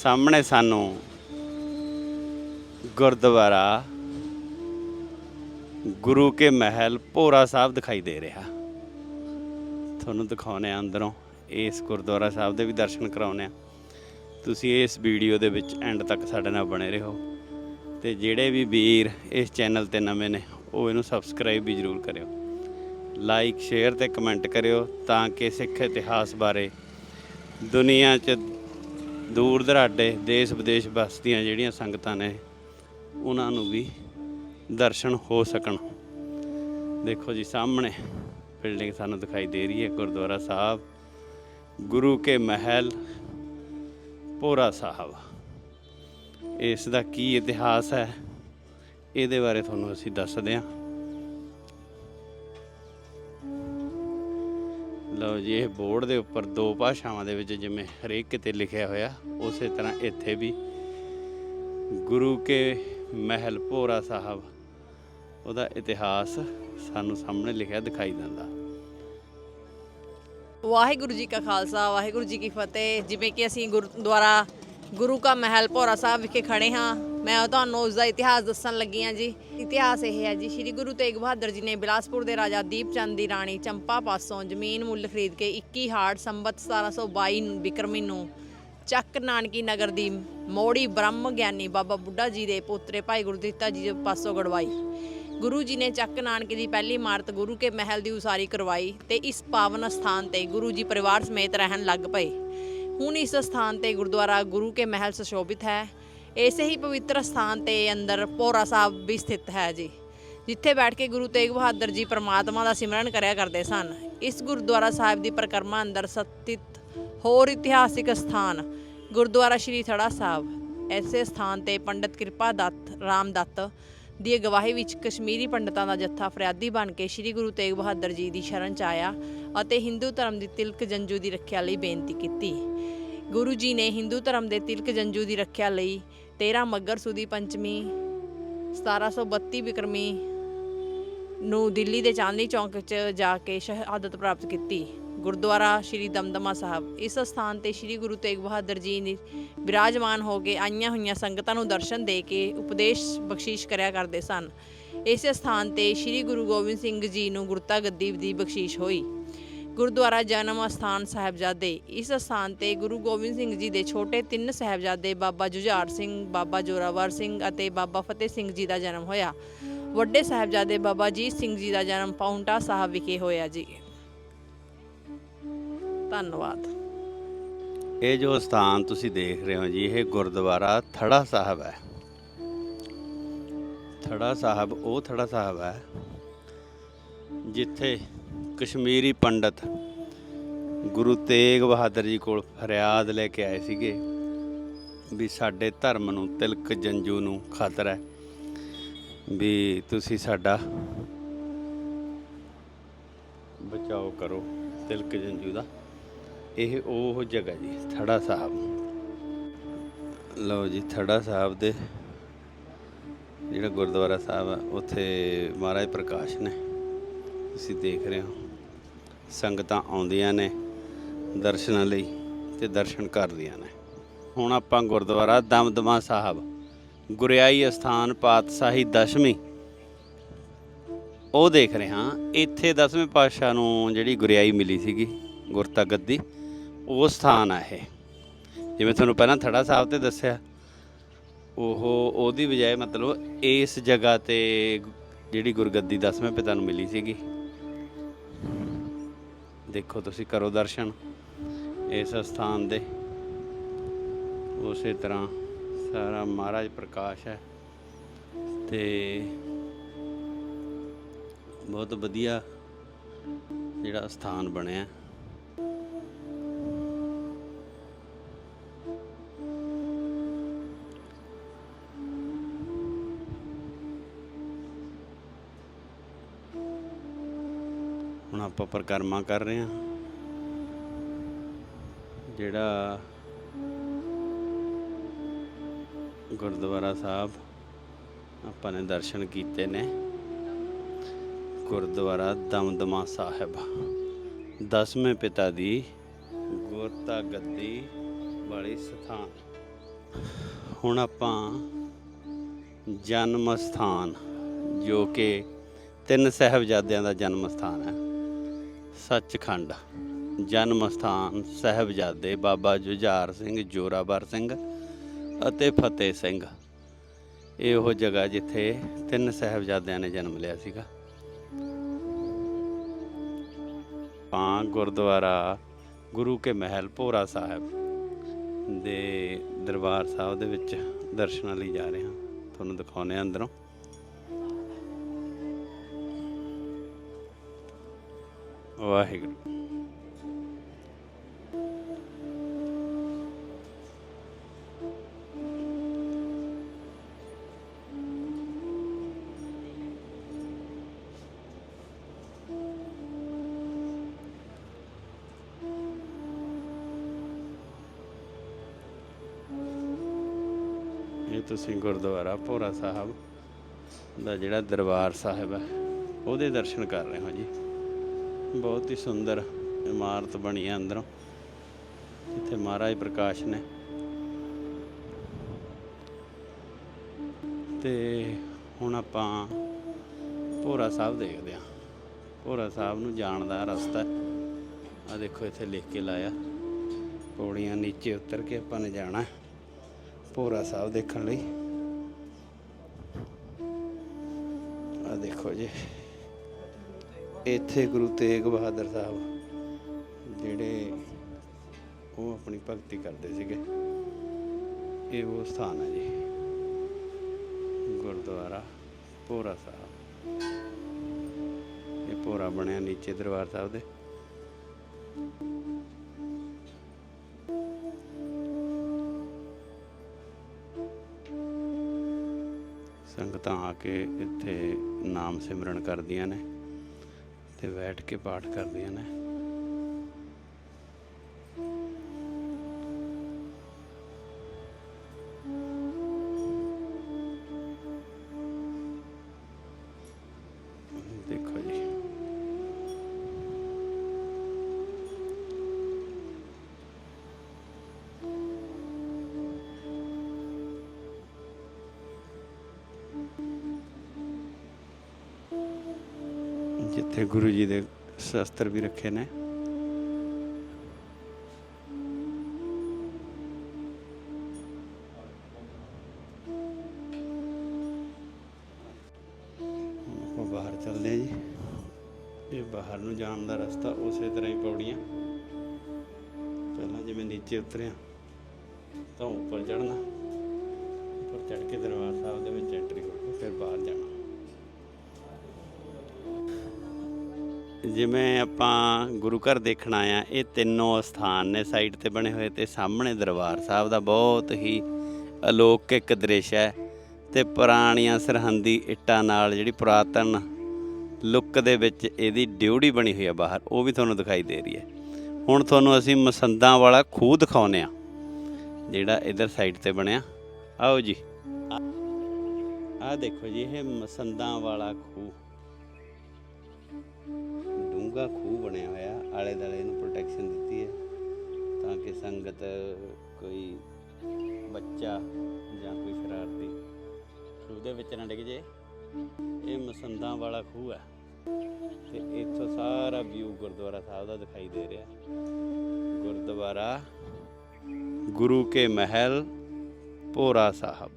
ਸਾਹਮਣੇ ਸਾਨੂੰ ਗੁਰਦੁਆਰਾ ਗੁਰੂ ਕੇ ਮਹਿਲ ਭੋਰਾ ਸਾਹਿਬ ਦਿਖਾਈ ਦੇ ਰਿਹਾ। ਤੁਹਾਨੂੰ ਦਿਖਾਉਨੇ ਆ ਅੰਦਰੋਂ, ਇਸ ਗੁਰਦੁਆਰਾ ਸਾਹਿਬ ਦੇ ਵੀ ਦਰਸ਼ਨ ਕਰਾਉਨੇ ਆ ਤੁਸੀਂ ਇਸ ਵੀਡੀਓ ਦੇ ਵਿੱਚ ਐਂਡ ਤੱਕ ਸਾਡੇ ਨਾਲ ਬਣੇ ਰਹੋ ਤੇ ਜਿਹੜੇ ਵੀ ਵੀਰ ਇਸ ਚੈਨਲ ਤੇ ਨਵੇਂ ਨੇ, ਉਹ ਇਹਨੂੰ ਸਬਸਕ੍ਰਾਈਬ ਵੀ ਜ਼ਰੂਰ ਕਰਿਓ। ਲਾਈਕ ਸ਼ੇਅਰ ਤੇ ਕਮੈਂਟ ਕਰਿਓ ਤਾਂ ਕਿ ਸਿੱਖ ਇਤਿਹਾਸ ਬਾਰੇ ਦੁਨੀਆ 'ਚ ਦੂਰ ਦਰਾਡੇ, ਦੇਸ਼ ਵਿਦੇਸ਼ ਵਸਦੀਆਂ ਜਿਹੜੀਆਂ ਸੰਗਤਾਂ ਨੇ, ਉਹਨਾਂ ਨੂੰ ਵੀ ਦਰਸ਼ਨ ਹੋ ਸਕਣ। ਦੇਖੋ ਜੀ, ਸਾਹਮਣੇ ਬਿਲਡਿੰਗ ਸਾਨੂੰ ਦਿਖਾਈ ਦੇ ਰਹੀ ਹੈ, ਗੁਰਦੁਆਰਾ ਸਾਹਿਬ, ਗੁਰੂ ਕੇ ਮਹਿਲ, ਭੋਰਾ ਸਾਹਿਬ। ਇਸ ਦਾ ਕੀ ਇਤਿਹਾਸ ਹੈ, ਇਹਦੇ ਬਾਰੇ ਤੁਹਾਨੂੰ ਅਸੀਂ ਦੱਸਦੇ ਹਾਂ। ਲਓ ਜੀ, ਇਹ ਬੋਰਡ ਦੇ ਉੱਪਰ ਦੋ ਭਾਸ਼ਾਵਾਂ ਦੇ ਵਿੱਚ ਜਿਵੇਂ ਹਰੇਕ ਕਿਤੇ ਲਿਖਿਆ ਹੋਇਆ, ਉਸੇ ਤਰ੍ਹਾਂ ਇੱਥੇ ਵੀ ਗੁਰੂ ਕੇ ਮਹਿਲ ਭੋਰਾ ਸਾਹਿਬ, ਉਹਦਾ ਇਤਿਹਾਸ ਸਾਨੂੰ ਸਾਹਮਣੇ ਲਿਖਿਆ ਦਿਖਾਈ ਦਿੰਦਾ। ਵਾਹਿਗੁਰੂ ਜੀ ਕਾ ਖਾਲਸਾ, ਵਾਹਿਗੁਰੂ ਜੀ ਕੀ ਫਤਿਹ। ਜਿਵੇਂ ਕਿ ਅਸੀਂ ਗੁਰਦੁਆਰਾ ਗੁਰੂ ਕਾ ਮਹਿਲ ਭੋਰਾ ਸਾਹਿਬ ਵਿਖੇ ਖੜੇ ਹਾਂ ਮੈਂ ਤੁਹਾਨੂੰ ਉਸ ਦਾ ਇਤਿਹਾਸ ਦੱਸਣ ਲੱਗੀ ਹਾਂ ਜੀ। ਇਤਿਹਾਸ ਇਹ ਹੈ ਜੀ, ਸ੍ਰੀ ਗੁਰੂ ਤੇਗ ਬਹਾਦਰ ਜੀ ਨੇ ਬਿਲਾਸਪੁਰ ਦੇ ਰਾਜਾ ਦੀਪ ਚੰਦ ਦੀ ਰਾਣੀ ਚੰਪਾ ਪਾਸੋਂ ਜ਼ਮੀਨ ਮੁੱਲ ਖਰੀਦ ਕੇ 21 ਹਾੜ ਸੰਬਤ 1722 ਨੂੰ ਬਿਕਰਮੀ ਨੂੰ ਚੱਕ ਨਾਨਕੀ ਨਗਰ ਦੀ ਮੋੜੀ ਬ੍ਰਹਮ ਗਿਆਨੀ ਬਾਬਾ ਬੁੱਢਾ ਜੀ ਦੇ ਪੋਤਰੇ ਭਾਈ ਗੁਰਦਿੱਤਾ ਜੀ ਦੇ ਪਾਸੋਂ ਗੜਵਾਈ ਗੁਰੂ ਜੀ ਨੇ ਚੱਕ ਨਾਨਕੀ ਦੀ ਪਹਿਲੀ ਇਮਾਰਤ ਗੁਰੂ ਕੇ ਮਹਿਲ ਦੀ ਉਸਾਰੀ ਕਰਵਾਈ ਤੇ ਇਸ ਪਾਵਨ ਸਥਾਨ ਤੇ ਗੁਰੂ ਜੀ ਪਰਿਵਾਰ ਸਮੇਤ ਰਹਿਣ ਲੱਗ ਪਏ। ਹੁਣ ਇਸ ਸਥਾਨ ਤੇ ਗੁਰਦੁਆਰਾ ਗੁਰੂ ਕੇ ਮਹਿਲ ਸੁਸ਼ੋਭਿਤ ਹੈ। ਇਸੇ ਹੀ ਪਵਿੱਤਰ ਸਥਾਨ ਤੇ ਅੰਦਰ ਭੋਰਾ ਸਾਹਿਬ ਵੀ ਸਥਿਤ ਹੈ ਜੀ, ਜਿੱਥੇ ਬੈਠ ਕੇ ਗੁਰੂ ਤੇਗ ਬਹਾਦਰ ਜੀ ਪ੍ਰਮਾਤਮਾ ਦਾ ਸਿਮਰਨ ਕਰਿਆ ਕਰਦੇ ਸਨ। ਇਸ ਗੁਰਦੁਆਰਾ ਸਾਹਿਬ ਦੀ ਪਰਿਕਰਮਾ ਅੰਦਰ ਸਥਿਤ ਹੋਰ ਇਤਿਹਾਸਿਕ ਸਥਾਨ ਗੁਰਦੁਆਰਾ ਸ਼੍ਰੀ ਥੜਾ ਸਾਹਿਬ ਐਸੇ ਸਥਾਨ ਤੇ ਪੰਡਤ ਕਿਰਪਾ ਦੱਤ ਰਾਮ ਦੱਤ ਦੀ ਅਗਵਾਈ ਵਿੱਚ ਕਸ਼ਮੀਰੀ ਪੰਡਤਾਂ ਦਾ ਜੱਥਾ ਫਰਿਆਦੀ ਬਣ ਕੇ ਸ੍ਰੀ ਗੁਰੂ ਤੇਗ ਬਹਾਦਰ ਜੀ ਦੀ ਸ਼ਰਨ ਚ ਆਇਆ ਅਤੇ ਹਿੰਦੂ ਧਰਮ ਦੀ ਤਿਲਕ ਜੰਜੂ ਦੀ ਰੱਖਿਆ ਲਈ ਬੇਨਤੀ ਕੀਤੀ। ਗੁਰੂ ਜੀ ਨੇ ਹਿੰਦੂ ਧਰਮ ਦੇ ਤਿਲਕ ਜੰਜੂ ਦੀ ਰੱਖਿਆ ਲਈ 13 ਮੱਗਰ ਸੁਦੀ ਪੰਚਮੀ 1732 ਬਿਕਰਮੀ ਨੂੰ ਦਿੱਲੀ ਦੇ ਚਾਂਦਨੀ ਚੌਂਕ 'ਚ ਜਾ ਕੇ ਸ਼ਹਾਦਤ ਪ੍ਰਾਪਤ ਕੀਤੀ। ਗੁਰਦੁਆਰਾ ਸ਼੍ਰੀ ਦਮਦਮਾ ਸਾਹਿਬ। ਇਸ ਸਥਾਨ ਤੇ ਸ਼੍ਰੀ ਗੁਰੂ ਤੇਗ ਬਹਾਦਰ ਜੀ ਨੇ ਵਿਰਾਜਮਾਨ ਹੋ ਕੇ ਆਈਆਂ ਹੋਈਆਂ ਸੰਗਤਾਂ ਨੂੰ ਦਰਸ਼ਨ ਦੇ ਕੇ ਉਪਦੇਸ਼ ਬਖਸ਼ੀਸ਼ ਕਰਿਆ ਕਰਦੇ ਸਨ। ਇਸ ਸਥਾਨ ਤੇ ਸ਼੍ਰੀ ਗੁਰੂ ਗੋਬਿੰਦ ਸਿੰਘ ਜੀ ਨੂੰ ਗੁਰਤਾ ਗੱਦੀ ਦੀ ਬਖਸ਼ੀਸ਼ ਹੋਈ। ਗੁਰਦੁਆਰਾ ਜਨਮ ਅਸਥਾਨ ਸਾਹਿਬਜ਼ਾਦੇ। ਇਸ ਸਥਾਨ ਤੇ ਗੁਰੂ ਗੋਬਿੰਦ ਸਿੰਘ ਜੀ ਦੇ ਛੋਟੇ ਤਿੰਨ ਸਾਹਿਬਜ਼ਾਦੇ, ਬਾਬਾ ਜੁਝਾਰ ਸਿੰਘ, ਬਾਬਾ ਜੋਰਾਵਰ ਸਿੰਘ ਅਤੇ ਬਾਬਾ ਫਤਿਹ ਸਿੰਘ ਜੀ ਦਾ ਜਨਮ ਹੋਇਆ। ਵੱਡੇ ਸਾਹਿਬਜ਼ਾਦੇ ਬਾਬਾ ਜੀਤ ਸਿੰਘ ਜੀ ਦਾ ਜਨਮ ਪਾਉਂਟਾ ਸਾਹਿਬ ਵਿਖੇ ਹੋਇਆ ਜੀ। ਧੰਨਵਾਦ। ਇਹ ਜੋ ਸਥਾਨ ਤੁਸੀਂ ਦੇਖ ਰਹੇ ਹੋ ਜੀ, ਇਹ ਗੁਰਦੁਆਰਾ ਥੜਾ ਸਾਹਿਬ ਹੈ। ਥੜਾ ਸਾਹਿਬ, ਉਹ ਥੜਾ ਸਾਹਿਬ ਹੈ, ਜਿੱਥੇ ਕਸ਼ਮੀਰੀ ਪੰਡਤ ਗੁਰੂ ਤੇਗ ਬਹਾਦਰ ਜੀ ਕੋਲ ਫਰਿਆਦ ਲੈ ਕੇ ਆਏ ਸੀਗੇ ਵੀ ਸਾਡੇ ਧਰਮ ਨੂੰ ਤਿਲਕ ਜੰਜੂ ਨੂੰ ਖਤਰਾ ਹੈ, ਵੀ ਤੁਸੀਂ ਸਾਡਾ ਬਚਾਓ ਕਰੋ, ਤਿਲਕ ਜੰਜੂ ਦਾ। ਇਹ ਉਹ ਜਗ੍ਹਾ ਜੀ, ਥੜਾ ਸਾਹਿਬ। ਲਓ ਜੀ, ਥੜਾ ਸਾਹਿਬ ਦੇ ਜਿਹੜਾ ਗੁਰਦੁਆਰਾ ਸਾਹਿਬ ਆ, ਉੱਥੇ ਮਹਾਰਾਜ ਪ੍ਰਕਾਸ਼ ਨੇ। ਤੁਸੀਂ ਦੇਖ ਰਹੇ ਹੋ। ਸੰਗਤਾਂ ਆਉਂਦੀਆਂ ਨੇ ਦਰਸ਼ਨਾਂ ਲਈ ਤੇ ਦਰਸ਼ਨ ਕਰਦੀਆਂ ਨੇ। ਹੁਣ ਆਪਾਂ ਗੁਰਦੁਆਰਾ ਦਮਦਮਾ ਸਾਹਿਬ, ਗੁਰਿਆਈ ਅਸਥਾਨ ਪਾਤਸ਼ਾਹੀ ਦਸ਼ਮੀ, ਉਹ ਦੇਖ ਰਹੇ ਹਾਂ। ਇੱਥੇ ਦਸਵੇਂ ਪਾਤਸ਼ਾਹ ਨੂੰ ਜਿਹੜੀ ਗੁਰਿਆਈ ਮਿਲੀ ਸੀਗੀ ਗੁਰਤਾ ਗੱਦੀ ਉਹ ਸਥਾਨ ਆ ਇਹ। ਜਿਵੇਂ ਤੁਹਾਨੂੰ ਪਹਿਲਾਂ ਥੜਾ ਸਾਹਿਬ ਤੇ ਦੱਸਿਆ, ਉਹ, ਉਹਦੀ ਬਜਾਏ ਮਤਲਬ ਇਸ ਜਗ੍ਹਾ ਤੇ ਜਿਹੜੀ ਗੁਰਗੱਦੀ ਦਸਵੇਂ ਪਿਤਾ ਨੂੰ ਮਿਲੀ ਸੀਗੀ। ਦੇਖੋ ਤੁਸੀਂ ਕਰੋ ਦਰਸ਼ਨ ਇਸ ਸਥਾਨ ਦੇ। ਉਸੇ ਤਰ੍ਹਾਂ ਸਾਰਾ ਮਹਾਰਾਜ ਪ੍ਰਕਾਸ਼ ਹੈ ਤੇ ਬਹੁਤ ਵਧੀਆ ਜਿਹੜਾ ਸਥਾਨ ਬਣਿਆ। ਆਪਾਂ ਪਰਿਕਰਮਾ ਕਰ ਰਹੇ ਹਾਂ। ਜਿਹੜਾ ਗੁਰਦੁਆਰਾ ਸਾਹਿਬ ਆਪਾਂ ਨੇ ਦਰਸ਼ਨ ਕੀਤੇ ਨੇ, ਗੁਰਦੁਆਰਾ ਦਮਦਮਾ ਸਾਹਿਬ। ਦਸਵੇਂ ਪਿਤਾ ਦੀ ਗੁਰਤਾ ਗੱਦੀ ਵਾਲੀ ਸਥਾਨ। ਹੁਣ ਆਪਾਂ ਜਨਮ ਸਥਾਨ, ਜੋ ਕਿ ਤਿੰਨ ਸਹਿਬਜ਼ਾਦਿਆਂ ਦਾ ਜਨਮ ਸਥਾਨ ਹੈ। ਸੱਚਖੰਡ। ਜਨਮ ਸਥਾਨ ਸਹਿਬਜ਼ਾਦੇ ਬਾਬਾ ਜੁਝਾਰ ਸਿੰਘ, ਜੋਰਾਵਰ ਸਿੰਘ ਅਤੇ ਫਤਿਹ ਸਿੰਘ। ਇਹ ਉਹ ਜਗ੍ਹਾ ਜਿੱਥੇ ਤਿੰਨ ਸਹਿਬਜ਼ਾਦਿਆਂ ਨੇ ਜਨਮ ਲਿਆ ਸੀਗਾ। ਆਪਾਂ ਗੁਰਦੁਆਰਾ ਗੁਰੂ ਕੇ ਮਹਿਲ ਭੋਰਾ ਸਾਹਿਬ ਦੇ ਦਰਬਾਰ ਸਾਹਿਬ ਦੇ ਵਿੱਚ ਦਰਸ਼ਨਾਂ ਲਈ ਜਾ ਰਹੇ ਹਾਂ। ਤੁਹਾਨੂੰ ਦਿਖਾਉਂਦੇ ਹਾਂ ਅੰਦਰੋਂ। ਵਾਹਿਗੁਰੂ। ਇਹ ਤੁਸੀਂ ਗੁਰਦੁਆਰਾ ਭੋਰਾ ਸਾਹਿਬ ਦਾ ਜਿਹੜਾ ਦਰਬਾਰ ਸਾਹਿਬ ਹੈ, ਉਹਦੇ ਦਰਸ਼ਨ ਕਰ ਰਹੇ ਹੋ ਜੀ। ਬਹੁਤ ਹੀ ਸੁੰਦਰ ਇਮਾਰਤ ਬਣੀ ਹੈ ਅੰਦਰੋਂ। ਜਿੱਥੇ ਮਹਾਰਾਜ ਪ੍ਰਕਾਸ਼ ਨੇ। ਤੇ ਹੁਣ ਆਪਾਂ ਭੋਰਾ ਸਾਹਿਬ ਦੇਖਦੇ ਹਾਂ। ਭੋਰਾ ਸਾਹਿਬ ਨੂੰ ਜਾਣ ਦਾ ਰਸਤਾ ਆ ਦੇਖੋ ਇੱਥੇ ਲਿਖ ਕੇ ਲਾਇਆ। ਪੌੜੀਆਂ ਨੀਚੇ ਉਤਰ ਕੇ ਆਪਾਂ ਨੇ ਜਾਣਾ ਭੋਰਾ ਸਾਹਿਬ ਦੇਖਣ ਲਈ। ਆ ਦੇਖੋ ਜੀ। ਇੱਥੇ ਗੁਰੂ ਤੇਗ ਬਹਾਦਰ ਸਾਹਿਬ ਜਿਹੜੇ ਉਹ ਆਪਣੀ ਭਗਤੀ ਕਰਦੇ ਸੀਗੇ, ਇਹ ਉਹ ਸਥਾਨ ਹੈ ਜੀ। ਗੁਰਦੁਆਰਾ ਭੋਰਾ ਸਾਹਿਬ। ਇਹ ਭੋਰਾ ਬਣਿਆ ਨੀਚੇ ਦਰਬਾਰ ਸਾਹਿਬ ਦੇ। ਸੰਗਤਾਂ ਆ ਕੇ ਇੱਥੇ ਨਾਮ ਸਿਮਰਨ ਕਰਦੀਆਂ ਨੇ। ਤੇ ਬੈਠ ਕੇ ਪਾਠ ਕਰਦੀਆਂ ਨੇ। ਜਿੱਥੇ ਗੁਰੂ ਜੀ ਦੇ ਸ਼ਸਤਰ ਵੀ ਰੱਖੇ ਨੇ। ਬਾਹਰ ਚੱਲਦੇ ਹਾਂ ਜੀ। ਇਹ ਬਾਹਰ ਨੂੰ ਜਾਣ ਦਾ ਰਸਤਾ ਉਸੇ ਤਰ੍ਹਾਂ ਹੀ ਪੌੜੀਆਂ। ਪਹਿਲਾਂ ਜਿਵੇਂ ਨੀਚੇ ਉਤਰਿਆ, ਤਾਂ ਉੱਪਰ ਚੜਨਾ ਉੱਪਰ ਚੜ ਕੇ ਦਰਬਾਰ ਸਾਹਿਬ ਦੇ ਵਿੱਚ ਐਂਟਰੀ ਹੋ ਕੇ ਫਿਰ ਬਾਹਰ ਜਾਣਾ। ਜਿਵੇਂ ਆਪਾਂ ਗੁਰੂ ਘਰ ਦੇਖਣ ਆਏ ਆ ਇਹ ਤਿੰਨੋਂ ਸਥਾਨ ਨੇ ਸਾਈਡ ਤੇ ਬਣੇ ਹੋਏ ਤੇ ਸਾਹਮਣੇ ਦਰਬਾਰ ਸਾਹਿਬ ਦਾ ਬਹੁਤ ਹੀ ਅਲੌਕਿਕ ਦ੍ਰਿਸ਼ ਹੈ ਤੇ ਪੁਰਾਣੀਆਂ ਸਰਹੰਦੀ ਇੱਟਾਂ ਨਾਲ ਜਿਹੜੀ ਪੁਰਾਤਨ ਲੁੱਕ ਦੇ ਵਿੱਚ ਇਹਦੀ ਡਿਊੜੀ ਬਣੀ ਹੋਈ ਆ ਬਾਹਰ, ਉਹ ਵੀ ਤੁਹਾਨੂੰ ਦਿਖਾਈ ਦੇ ਰਹੀ ਹੈ। ਹੁਣ ਤੁਹਾਨੂੰ ਅਸੀਂ ਮਸੰਦਾਂ ਵਾਲਾ ਖੂਹ ਦਿਖਾਉਨੇ ਆ ਜਿਹੜਾ ਇਧਰ ਸਾਈਡ ਤੇ ਬਣਿਆ। ਆਓ ਜੀ। ਆਹ ਦੇਖੋ ਜੀ, ਇਹ ਮਸੰਦਾਂ ਵਾਲਾ ਖੂਹ। ਡੂੰਘਾ ਖੂਹ ਬਣਿਆ ਹੋਇਆ, ਆਲੇ ਦਾਲੇ ਇਹਨੂੰ ਪ੍ਰੋਟੈਕਸ਼ਨ ਦਿੱਤੀ ਹੈ, ਤਾਂ ਕਿ ਸੰਗਤ ਕੋਈ ਬੱਚਾ ਜਾਂ ਕੋਈ ਸ਼ਰਾਰਤੀ ਖੂਹ ਦੇ ਵਿੱਚ ਨਾ ਡਿੱਗ ਜੇ। ਇਹ ਮਸੰਦਾਂ ਵਾਲਾ ਖੂਹ ਹੈ ਤੇ ਇੱਥੋਂ ਸਾਰਾ ਵਿਊ ਗੁਰਦੁਆਰਾ ਸਾਹਿਬ ਦਾ ਦਿਖਾਈ ਦੇ ਰਿਹਾ। ਗੁਰਦੁਆਰਾ ਗੁਰੂ ਕੇ ਮਹਿਲ ਭੋਰਾ ਸਾਹਿਬ।